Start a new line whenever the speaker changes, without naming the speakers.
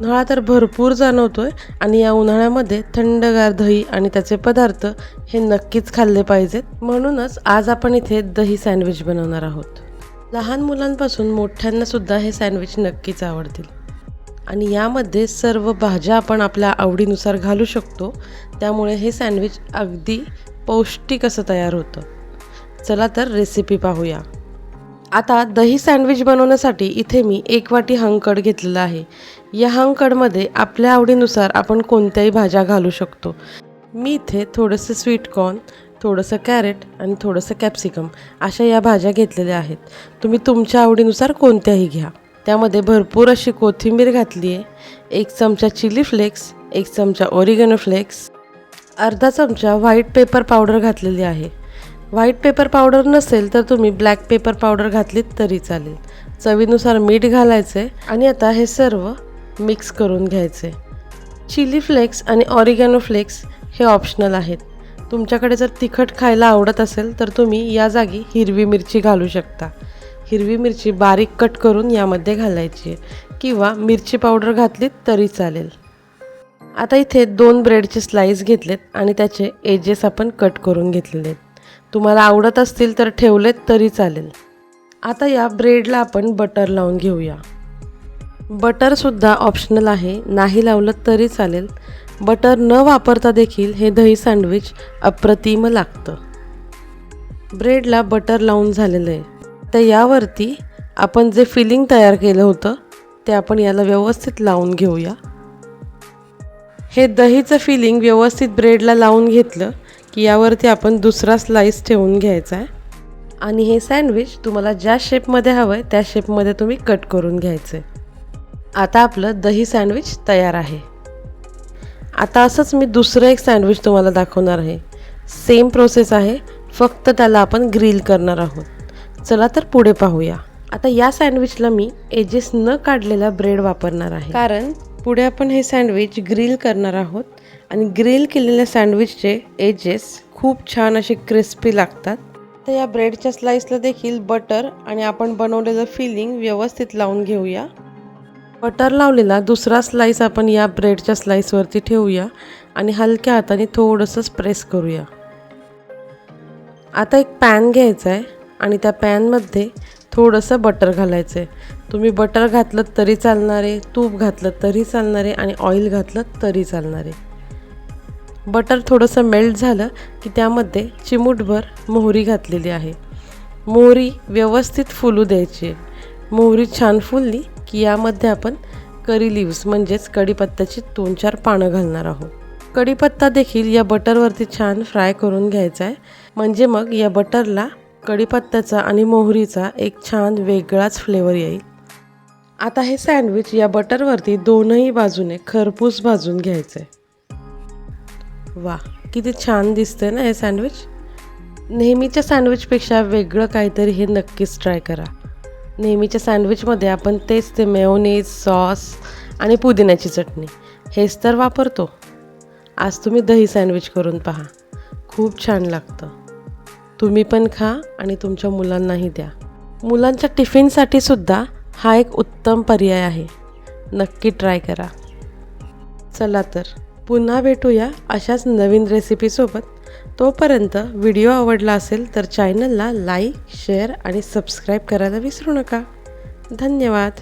उन्हाळा तर भरपूर जाणवतोय आणि या उन्हाळ्यामध्ये थंडगार दही आणि त्याचे पदार्थ हे नक्कीच खाल्ले पाहिजेत. म्हणूनच आज आपण इथे दही सँडविच बनवणार आहोत. लहान मुलांपासून मोठ्यांना सुद्धा हे सँडविच नक्कीच आवडतील. आणि यामध्ये सर्व भाज्या आपण आपल्या आवडीनुसार घालू शकतो. त्यामुळे हे सँडविच अगदी पौष्टिक असं तयार होतं. चला तर रेसिपी पाहूया. आता दही सँडविच बनवण्यासाठी इथे मी एक वाटी हंकड घेतलेला आहे. या हंकडमध्ये आपल्या आवडीनुसार आपण कोणत्याही भाज्या घालू शकतो. मी इथे थोडंसं स्वीट कॉर्न थोडंसं कॅरेट आणि थोडंसं कॅप्सिकम अशा या भाज्या घेतलेल्या आहेत. तुम्ही तुमच्या आवडीनुसार कोणत्याही घ्या. त्यामध्ये भरपूर अशी कोथिंबीर घातली आहे. एक चमचा चिली फ्लेक्स एक चमचा ओरिगनो फ्लेक्स अर्धा चमचा व्हाईट पेपर पावडर घातलेली आहे. व्हाईट पेपर पावडर नसेल तर तुम्ही ब्लॅक पेपर पावडर घातलीत तरी चालेल. चवीनुसार मीठ घालायचं आणि आता हे सर्व मिक्स करून घ्यायचे चिली फ्लेक्स आणि ऑरिगॅनो फ्लेक्स हे ऑप्शनल आहेत. तुमच्याकडे जर तिखट खायला आवडत असेल तर तुम्ही या जागी हिरवी मिरची घालू शकता. हिरवी मिरची बारीक कट करून यामध्ये घालायची आहे किंवा मिरची पावडर घातलीत तरी चालेल. आता इथे दोन ब्रेडचे स्लाईस घेतलेत आणि त्याचे एजेस आपण कट करून घेतलेले आहेत. तुम्हाला आवडत असतील तर ठेवलेत तरी चालेल. आता या ब्रेडला आपण बटर लावून घेऊया. बटरसुद्धा ऑप्शनल आहे नाही लावलं तरी चालेल. बटर न वापरता देखील हे दही सँडविच अप्रतिम लागतं. ब्रेडला बटर लावून झालेलं आहे. तर यावरती आपण जे फिलिंग तयार केलं होतं ते आपण याला व्यवस्थित लावून घेऊया. हे दहीचं फिलिंग व्यवस्थित ब्रेडला लावून घेतलं की यावरती आपण दुसरा स्लाईस ठेवून घ्यायचा आहे. आणि हे सँडविच तुम्हाला ज्या शेपमध्ये हवं आहे त्या शेपमध्ये तुम्ही कट करून घ्यायचं आहे आता आपलं दही सँडविच तयार आहे. आता असंच मी दुसरं एक सँडविच तुम्हाला दाखवणार आहे. सेम प्रोसेस आहे फक्त त्याला आपण ग्रिल करणार आहोत. चला तर पुढे पाहूया. आता या सँडविचला मी एजेस न काढलेला ब्रेड वापरणार आहे. कारण पुढे आपण हे सँडविच ग्रिल करणार आहोत. आणि ग्रिल केलेल्या सँडविचचे एजेस खूप छान असे क्रिस्पी लागतात. तर या ब्रेडच्या स्लाईसला देखील बटर आणि आपण बनवलेलं फिलिंग व्यवस्थित लावून घेऊया. बटर लावलेला दुसरा स्लाईस आपण या ब्रेडच्या स्लाईसवरती ठेवूया. आणि हलक्या हाताने थोडंसं प्रेस करूया. आता एक पॅन घ्यायचा आहे. आणि त्या पॅनमध्ये थोडंसं बटर घालायचं आहे तुम्ही बटर घातलं तरी चालणार आहे तूप घातलं तरी चालणार आहे आणि ऑइल घातलं तरी चालणार आहे. बटर थोडंसं मेल्ट झालं की त्यामध्ये चिमूटभर मोहरी घातलेली आहे. मोहरी व्यवस्थित फुलू द्यायची आहे. मोहरी छान फुलली की यामध्ये आपण करी लिव्स म्हणजेच कढीपत्त्याची दोन चार पानं घालणार आहोत. कढीपत्ता देखील या बटरवरती छान फ्राय करून घ्यायचा आहे. म्हणजे मग या बटरला कढीपत्त्याचा आणि मोहरीचा एक छान वेगळाच फ्लेवर येईल. आता हे सँडविच या बटरवरती दोनही बाजूने खरपूस भाजून घ्यायचं आहे वा किती छान दिसतंय ना हे सँडविच नेहमीच्या सँडविचपेक्षा वेगळं काहीतरी हे नक्कीच ट्राय करा. नेहमीच्या सँडविचमध्ये आपण तेच ते मेओनीज सॉस आणि पुदिन्याची चटणी हेच तर वापरतो. आज तुम्ही दही सँडविच करून पहा. खूप छान लागतं. तुम्ही पण खा आणि तुमच्या मुलांनाही द्या. मुलांच्या टिफिनसाठी सुद्धा हा एक उत्तम पर्याय आहे. नक्की ट्राय करा. चला तर पुन्हा भेटूया अशाच नवीन रेसिपीसोबत तोपर्यंत व्हिडिओ आवडला असेल तर चॅनलला लाईक शेअर आणि सबस्क्राईब करायला विसरू नका. धन्यवाद.